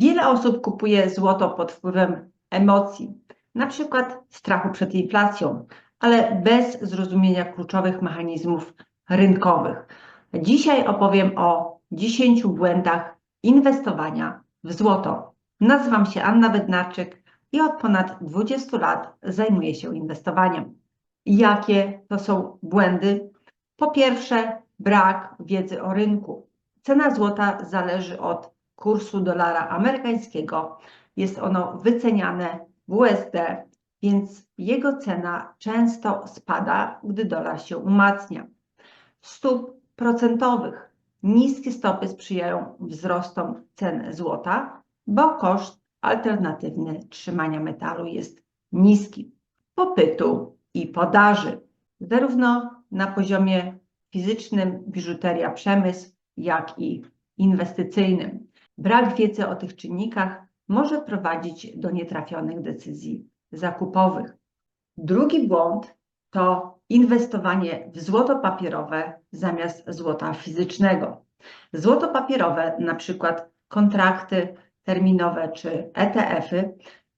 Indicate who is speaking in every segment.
Speaker 1: Wiele osób kupuje złoto pod wpływem emocji, na przykład strachu przed inflacją, ale bez zrozumienia kluczowych mechanizmów rynkowych. Dzisiaj opowiem o 10 błędach inwestowania w złoto. Nazywam się Anna Bednarczyk i od ponad 20 lat zajmuję się inwestowaniem. Jakie to są błędy? Po pierwsze, brak wiedzy o rynku. Cena złota zależy od kursu dolara amerykańskiego. Jest ono wyceniane w USD, więc jego cena często spada, gdy dolar się umacnia. Stóp procentowych. Niskie stopy sprzyjają wzrostom cen złota, bo koszt alternatywny trzymania metalu jest niski. Popytu i podaży. Zarówno na poziomie fizycznym, biżuteria, przemysł, jak i inwestycyjnym. Brak wiedzy o tych czynnikach może prowadzić do nietrafionych decyzji zakupowych. Drugi błąd to inwestowanie w złoto papierowe zamiast złota fizycznego. Złoto papierowe, na przykład kontrakty terminowe czy ETF-y,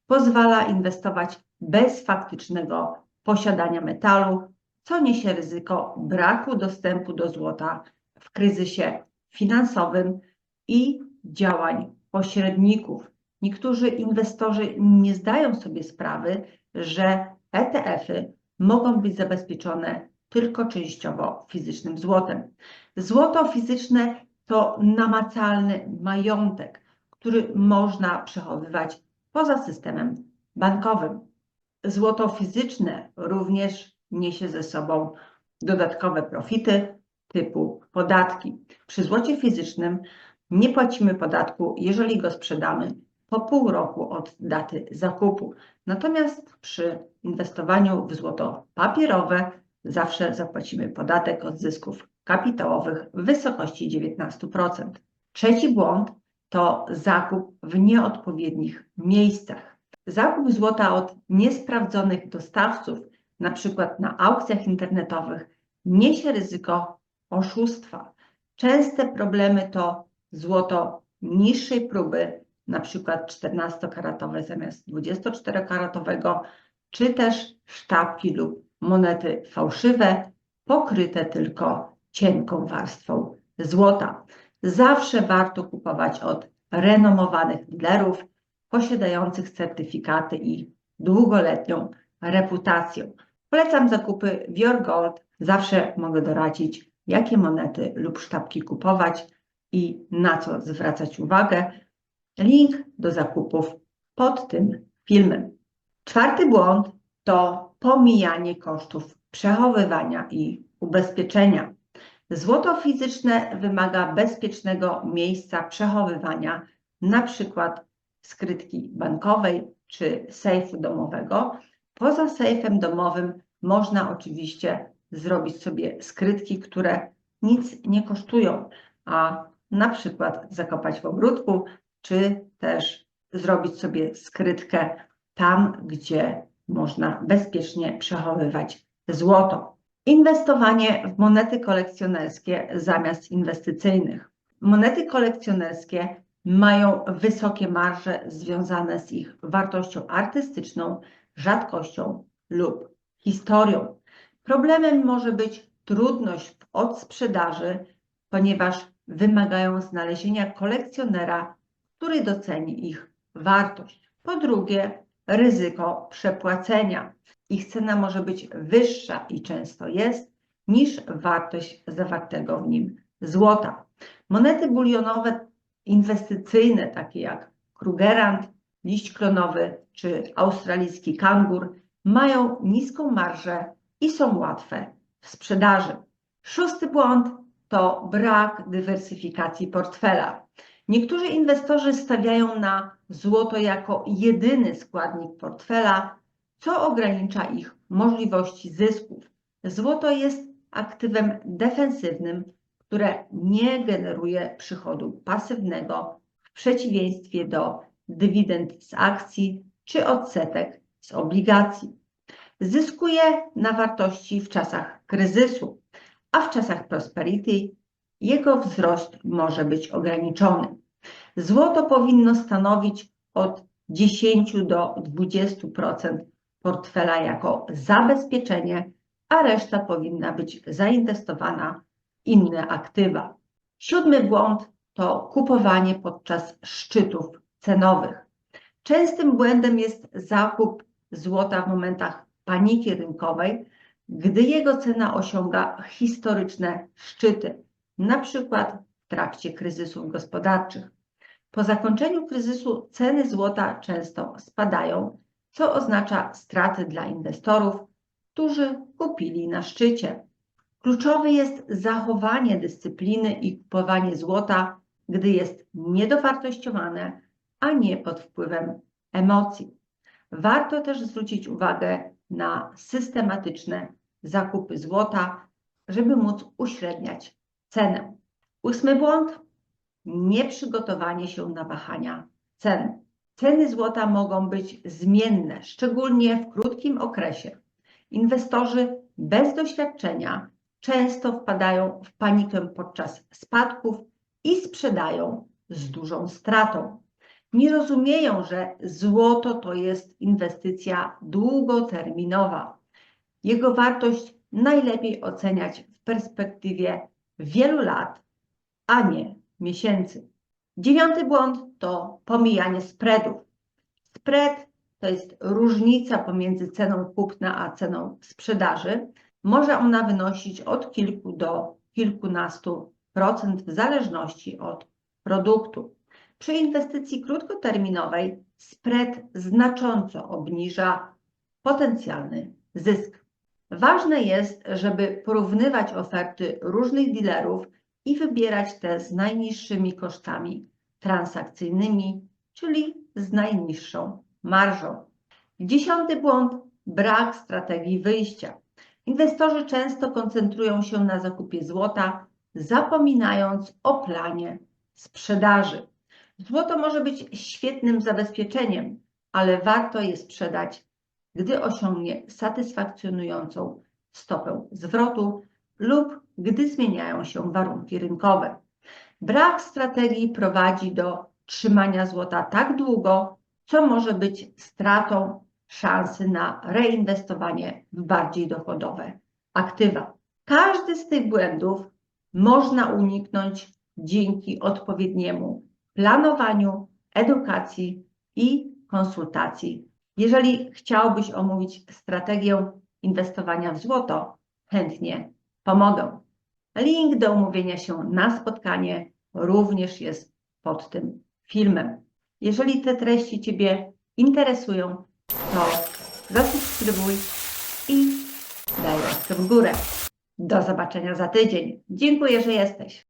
Speaker 1: pozwala inwestować bez faktycznego posiadania metalu, co niesie ryzyko braku dostępu do złota w kryzysie finansowym i działań pośredników. Niektórzy inwestorzy nie zdają sobie sprawy, że ETF-y mogą być zabezpieczone tylko częściowo fizycznym złotem. Złoto fizyczne to namacalny majątek, który można przechowywać poza systemem bankowym. Złoto fizyczne również niesie ze sobą dodatkowe profity typu podatki. Przy złocie fizycznym nie płacimy podatku, jeżeli go sprzedamy po pół roku od daty zakupu. Natomiast przy inwestowaniu w złoto papierowe zawsze zapłacimy podatek od zysków kapitałowych w wysokości 19%. Trzeci błąd to zakup w nieodpowiednich miejscach. Zakup złota od niesprawdzonych dostawców, na przykład na aukcjach internetowych, niesie ryzyko oszustwa. Częste problemy to złoto niższej próby, na przykład 14-karatowe zamiast 24-karatowego, czy też sztabki lub monety fałszywe, pokryte tylko cienką warstwą złota. Zawsze warto kupować od renomowanych dealerów posiadających certyfikaty i długoletnią reputację. Polecam zakupy w Your Gold. Zawsze mogę doradzić, jakie monety lub sztabki kupować i na co zwracać uwagę. Link do zakupów pod tym filmem. Czwarty błąd to pomijanie kosztów przechowywania i ubezpieczenia. Złoto fizyczne wymaga bezpiecznego miejsca przechowywania, na przykład skrytki bankowej czy sejfu domowego. Poza sejfem domowym można oczywiście zrobić sobie skrytki, które nic nie kosztują, a na przykład zakopać w ogródku, czy też zrobić sobie skrytkę tam, gdzie można bezpiecznie przechowywać złoto. Inwestowanie w monety kolekcjonerskie zamiast inwestycyjnych. Monety kolekcjonerskie mają wysokie marże związane z ich wartością artystyczną, rzadkością lub historią. Problemem może być trudność w odsprzedaży, ponieważ wymagają znalezienia kolekcjonera, który doceni ich wartość. Po drugie, ryzyko przepłacenia. Ich cena może być wyższa i często jest niż wartość zawartego w nim złota. Monety bulionowe inwestycyjne, takie jak Krugerrand, liść klonowy czy australijski kangur, mają niską marżę i są łatwe w sprzedaży. Szósty błąd to brak dywersyfikacji portfela. Niektórzy inwestorzy stawiają na złoto jako jedyny składnik portfela, co ogranicza ich możliwości zysków. Złoto jest aktywem defensywnym, które nie generuje przychodu pasywnego w przeciwieństwie do dywidend z akcji czy odsetek z obligacji. Zyskuje na wartości w czasach kryzysu, a w czasach prosperity jego wzrost może być ograniczony. Złoto powinno stanowić od 10 do 20% portfela jako zabezpieczenie, a reszta powinna być zainwestowana w inne aktywa. Siódmy błąd to kupowanie podczas szczytów cenowych. Częstym błędem jest zakup złota w momentach paniki rynkowej, gdy jego cena osiąga historyczne szczyty, na przykład w trakcie kryzysów gospodarczych. Po zakończeniu kryzysu ceny złota często spadają, co oznacza straty dla inwestorów, którzy kupili na szczycie. Kluczowe jest zachowanie dyscypliny i kupowanie złota, gdy jest niedowartościowane, a nie pod wpływem emocji. Warto też zwrócić uwagę na systematyczne zakupy złota, żeby móc uśredniać cenę. Ósmy błąd nieprzygotowanie się na wahania cen. Ceny złota mogą być zmienne, szczególnie w krótkim okresie. Inwestorzy bez doświadczenia często wpadają w panikę podczas spadków i sprzedają z dużą stratą. Nie rozumieją, że złoto to jest inwestycja długoterminowa. Jego wartość najlepiej oceniać w perspektywie wielu lat, a nie miesięcy. Dziewiąty błąd to pomijanie spreadów. Spread to jest różnica pomiędzy ceną kupna a ceną sprzedaży. Może ona wynosić od kilku do kilkunastu procent w zależności od produktu. Przy inwestycji krótkoterminowej spread znacząco obniża potencjalny zysk. Ważne jest, żeby porównywać oferty różnych dealerów i wybierać te z najniższymi kosztami transakcyjnymi, czyli z najniższą marżą. Dziesiąty błąd brak strategii wyjścia. Inwestorzy często koncentrują się na zakupie złota, zapominając o planie sprzedaży. Złoto może być świetnym zabezpieczeniem, ale warto je sprzedać, gdy osiągnie satysfakcjonującą stopę zwrotu lub gdy zmieniają się warunki rynkowe. Brak strategii prowadzi do trzymania złota tak długo, co może być stratą szansy na reinwestowanie w bardziej dochodowe aktywa. Każdy z tych błędów można uniknąć dzięki odpowiedniemu planowaniu, edukacji i konsultacji. Jeżeli chciałbyś omówić strategię inwestowania w złoto, chętnie pomogę. Link do umówienia się na spotkanie również jest pod tym filmem. Jeżeli te treści Ciebie interesują, to zasubskrybuj i daj łapkę w górę. Do zobaczenia za tydzień. Dziękuję, że jesteś.